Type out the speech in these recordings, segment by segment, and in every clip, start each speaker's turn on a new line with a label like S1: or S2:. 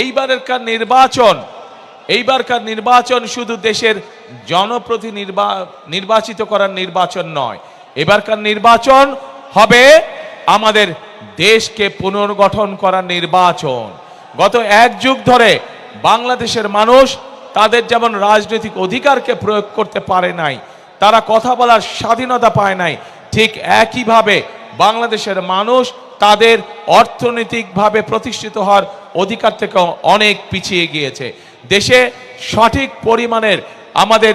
S1: এইবারেরকার নির্বাচন? এইবারকার নির্বাচন শুধু দেশের জনপ্রতি নির্বাচিত করার নির্বাচন নয়। এবারকার নির্বাচন হবে আমাদের দেশকে পুনর্গঠন করার নির্বাচন। গত এক যুগ ধরে বাংলাদেশের মানুষ তাদের যেমন রাজনৈতিক অধিকারকে প্রয়োগ করতে পারে নাই, তারা কথা বলার স্বাধীনতা পায় নাই, ঠিক একইভাবে বাংলাদেশের মানুষ তাদের অর্থনৈতিকভাবে প্রতিষ্ঠিত হওয়ার অধিকার থেকে অনেক পিছিয়ে গিয়েছে। দেশে সঠিক পরিমাণের আমাদের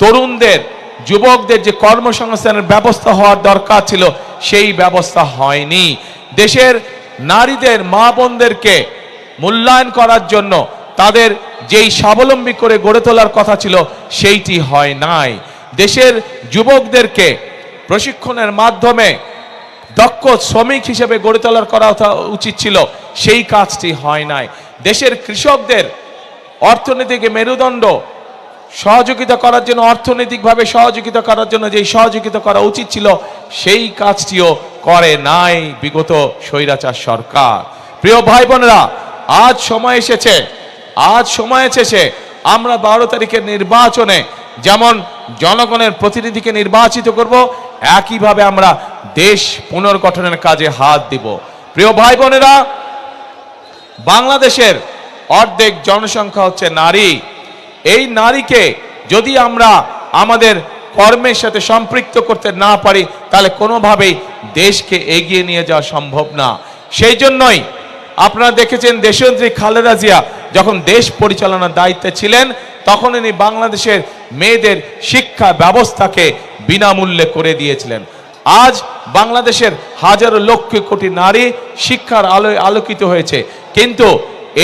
S1: তরুণদের, যুবকদের যে কর্মসংস্থানের ব্যবস্থা হওয়ার দরকার ছিল, সেই ব্যবস্থা হয়নি। দেশের নারীদের, মা বোনদেরকে মূল্যায়ন করার জন্য তাদের যেই স্বাবলম্বী করে গড়ে তোলার কথা ছিল, সেইটি হয় নাই। দেশের যুবকদেরকে প্রশিক্ষণের মাধ্যমে দক্ষ শ্রমিক হিসেবে গড়ে তোলার করা উচিত ছিল, সেই কাজটি হয় নাই। দেশের কৃষকদের অর্থনৈতিক মেরুদণ্ড, সহযোগিতা করার জন্য, অর্থনৈতিকভাবে সহযোগিতা করার জন্য যেই সহযোগিতা করা উচিত ছিল, সেই কাজটিও করে নাই বিগত স্বৈরাচার সরকার। প্রিয় ভাই বোনেরা, আজ সময় এসেছে আজ সময় এসেছে, আমরা বারো তারিখের নির্বাচনে যেমন জনগণের প্রতিনিধিকে নির্বাচিত করব, একইভাবে আমরা দেশ পুনর্গঠনের কাজে হাত দিব। প্রিয় ভাই বোনেরা বাংলাদেশের অর্ধেক জনসংখ্যা হচ্ছে নারী। এই নারীকে যদি আমরা আমাদের কর্মের সাথে সম্পৃক্ত করতে না পারি, তাহলে কোনোভাবেই দেশকে এগিয়ে নিয়ে যাওয়া সম্ভব না। সেই জন্যই আপনারা দেখেছেন দেশন্ত্রী খালেদা জিয়া যখন দেশ পরিচালনার দায়িত্বে ছিলেন, তখন ইনি বাংলাদেশের মেয়েদের শিক্ষা ব্যবস্থাকে বিনামূল্যে করে দিয়েছিলেন। আজ বাংলাদেশের হাজারো লক্ষ কোটি নারী শিক্ষার আলোয় আলোকিত হয়েছে। কিন্তু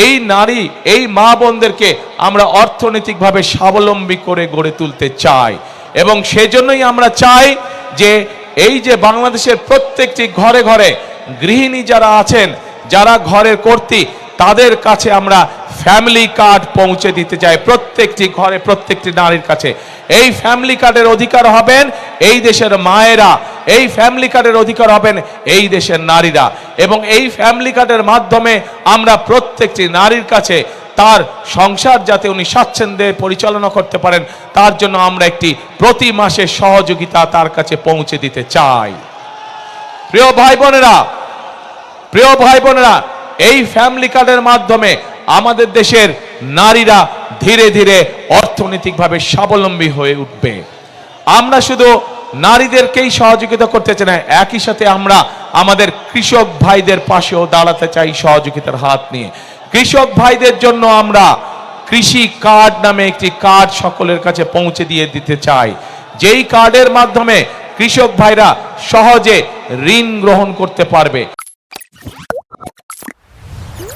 S1: এই নারী, এই মা বোনদেরকে আমরা অর্থনৈতিকভাবে স্বাবলম্বী করে গড়ে তুলতে চাই। এবং সেজন্যই আমরা চাই যে এই যে বাংলাদেশের প্রত্যেকটি ঘরে ঘরে গৃহিণী যারা আছেন, যারা ঘরের কর্তী তাদের কাছে আমরা ফ্যামিলি কার্ড পৌঁছে দিতে চাই। প্রত্যেকটি ঘরে প্রত্যেকটি নারীর কাছে। এই ফ্যামিলি কার্ডের অধিকার হবেন এই দেশের মায়েরা। এই ফ্যামিলি কার্ডের অধিকার হবেন এই দেশের নারীরা। এবং এই ফ্যামিলি কার্ডের মাধ্যমে আমরা প্রত্যেকটি নারীর কাছে তার সংসার যাতে উনি স্বাচ্ছন্দ্যে পরিচালনা করতে পারেন, তার জন্য আমরা একটি প্রতি মাসে সহযোগিতা তার কাছে পৌঁছে দিতে চাই। প্রিয় ভাই বোনেরা, প্রিয় ভাই বোনেরা এই ফ্যামিলি কার্ডের মাধ্যমে আমাদের দেশের নারীরা ধীরে ধীরে অর্থনৈতিকভাবে স্বাবলম্বী হয়ে উঠবে। আমরা শুধু নারীদেরকেই সহযোগিতা করতে চাই না, একই সাথে আমরা আমাদের কৃষক ভাইদের পাশেও দাঁড়াতে চাই সহযোগিতার হাত নিয়ে। কৃষক ভাইদের জন্য আমরা কৃষি কার্ড নামে একটি কার্ড সকলের কাছে পৌঁছে দিয়ে দিতে চাই। যেই কার্ডের মাধ্যমে কৃষক ভাইরা সহজে ঋণ গ্রহণ করতে পারবে।